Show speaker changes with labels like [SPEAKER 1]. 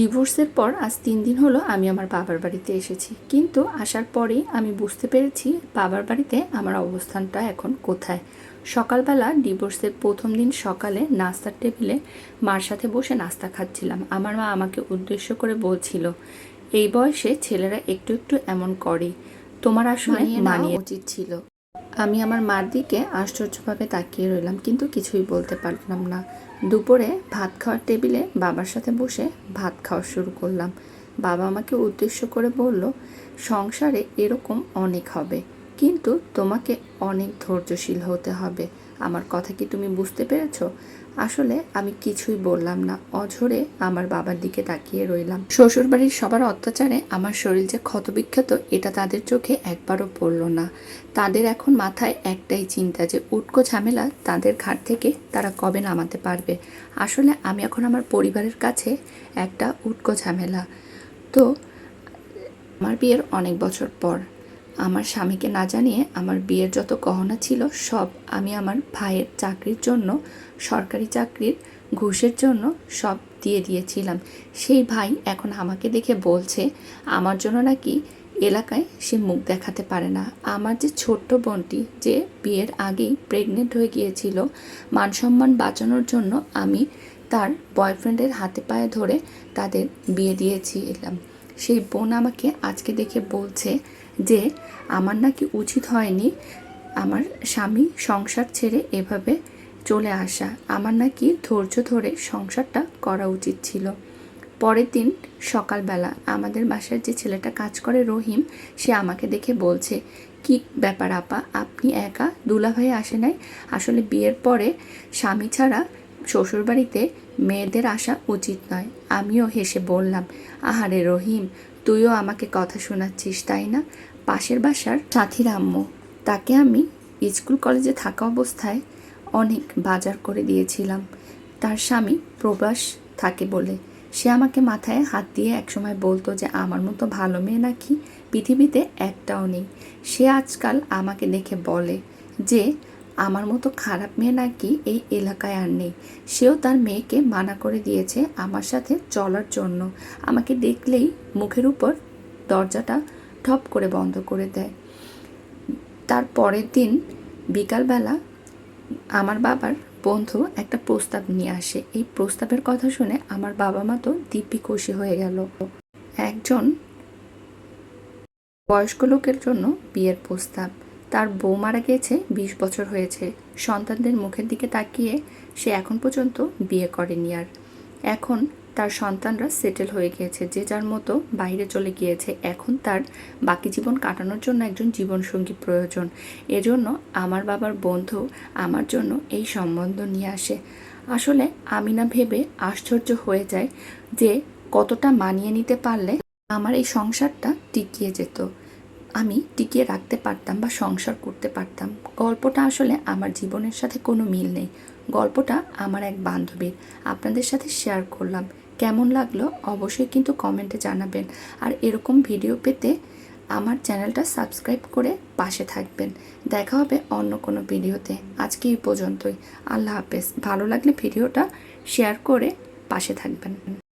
[SPEAKER 1] ডিভোর্সের পর আজ তিন দিন হলো আমি আমার বাবার বাড়িতে এসেছি। কিন্তু আসার পরেই আমি বুঝতে পেরেছি বাবার বাড়িতে আমার অবস্থানটা এখন কোথায়। সকালবেলা ডিভোর্সের প্রথম দিন সকালে নাস্তার টেবিলে মার সাথে বসে নাস্তা খাচ্ছিলাম। আমার মা আমাকে উদ্দেশ্য করে বলছিল এই বয়সে ছেলেরা একটু একটু এমন করে তোমার আসলে
[SPEAKER 2] মানিয়ে
[SPEAKER 1] উচিত ছিল। আমি আমার মার দিকে আশ্চর্যভাবে তাকিয়ে রইলাম, কিন্তু কিছুই বলতে পারলাম না। দুপুরে ভাত খাওয়ার টেবিলে বাবার সাথে বসে ভাত খাওয়া শুরু করলাম। বাবা আমাকে উদ্দেশ্য করে বলল, সংসারে এরকম অনেক হবে, কিন্তু তোমাকে অনেক ধৈর্যশীল হতে হবে। আমার কথা কি তুমি বুঝতে পেরেছ? আসলে আমি কিছুই বললাম না। অঝরে আমার বাবার দিকে তাকিয়ে রইলাম। শ্বশুরবাড়ির সবার অত্যাচারে আমার শরীর যে ক্ষতবিক্ষত, এটা তাদের চোখে একবারও পড়ল না। তাদের এখন মাথায় একটাই চিন্তা যে, উটকো ঝামেলা তাদের ঘাট থেকে তারা কবে নামাতে পারবে? আসলে আমি এখন আমার পরিবারের কাছে একটা উটকো ঝামেলা। তো, আমার বিয়ের অনেক বছর পর। আমার স্বামীকে না জানিয়ে আমার বিয়ের যত গহনা ছিল সব আমি আমার ভাইয়ের চাকরির জন্য, সরকারি চাকরির ঘুষের জন্য সব দিয়ে দিয়েছিলাম। সেই ভাই এখন আমাকে দেখে বলছে, আমার জন্য নাকি এলাকায় সে মুখ দেখাতে পারে না। আমার যে ছোট্ট বোনটি যে বিয়ের আগেই প্রেগনেন্ট হয়ে গিয়েছিল, মান সম্মান বাঁচানোর জন্য আমি তার বয়ফ্রেন্ডের হাতে পায়ে ধরে তাদের বিয়ে দিয়েছিলাম। সেই বোন আমাকে আজকে দেখে বলছে যে আমার নাকি উচিত হয়নি আমার স্বামী সংসার ছেড়ে এভাবে চলে আসা। আমার নাকি ধৈর্য ধরে সংসারটা করা উচিত ছিল। পরের দিন সকালবেলা আমাদের বাসার যে ছেলেটা কাজ করে রহিম, সে আমাকে দেখে বলছে, কি ব্যাপার আপা? আপনি একা? দুলাভাই আসে নাই? আসলে বিয়ের পরে স্বামী ছাড়া শ্বশুরবাড়িতে মেয়েদের আসা উচিত নয়। আমিও হেসে বললাম, আহারে রহিম, তুইও আমাকে কথা শোনাচ্ছিস, তাই না? পাশের বাসার সাথীর আম্মু। তাকে আমি স্কুল কলেজে থাকা অবস্থায় অনেক বাজার করে দিয়েছিলাম। তার স্বামী প্রবাস থাকে বলে। সে আমাকে মাথায় হাত দিয়ে একসময় বলতো যে, আমার মতো ভালো মেয়ে নাকি পৃথিবীতে একটাও নেই। সে আজকাল আমাকে দেখে বলে যে, আমার মতো খারাপ মেয়ে নাকি এই এলাকায় আর নেই। সেও তার মেয়েকে মানা করে দিয়েছে আমার সাথে চলার জন্য। আমাকে দেখলেই মুখের উপর দরজাটা ঠপ করে বন্ধ করে দেয়। তার পরের দিন বিকালবেলা আমার বাবার বন্ধু একটা প্রস্তাব নিয়ে আসে। এই প্রস্তাবের কথা শুনে আমার বাবা মা তো দিব্যি খুশি হয়ে গেল। একজন বয়স্ক লোকের জন্য বিয়ের প্রস্তাব। তার বউ মারা গিয়েছে বিশ বছর হয়েছে। সন্তানদের মুখের দিকে তাকিয়ে সে এখন পর্যন্ত বিয়ে করেনি আর। এখন তার সন্তানরা সেটেল হয়ে গিয়েছে। যে যার মতো বাইরে চলে গিয়েছে। এখন তার বাকি জীবন কাটানোর জন্য একজন জীবনসঙ্গী প্রয়োজন। এজন্য আমার বাবার বন্ধু আমার জন্য এই সম্বন্ধ নিয়ে আসে। আসলে আমি না ভেবে আশ্চর্য হয়ে যায় যে কতটা মানিয়ে নিতে পারলে আমার এই সংসারটা টিকিয়ে যেত। আমি টিকিয়ে রাখতে পারতাম বা সংসার করতে পারতাম। গল্পটা আসলে আমার জীবনের সাথে কোনো মিল নেই। গল্পটা আমার এক বান্ধবীর। আপনাদের সাথে শেয়ার করলাম। কেমন লাগল অবশ্যই কিন্তু কমেন্টে জানাবেন। আর এরকম ভিডিও পেতে আমার চ্যানেলটা সাবস্ক্রাইব করে পাশে থাকবেন। দেখা হবে অন্য কোনো ভিডিওতে। আজকে এই পর্যন্তই। আল্লাহ হাফেজ। ভালো লাগলে ভিডিওটা শেয়ার করে পাশে থাকবেন।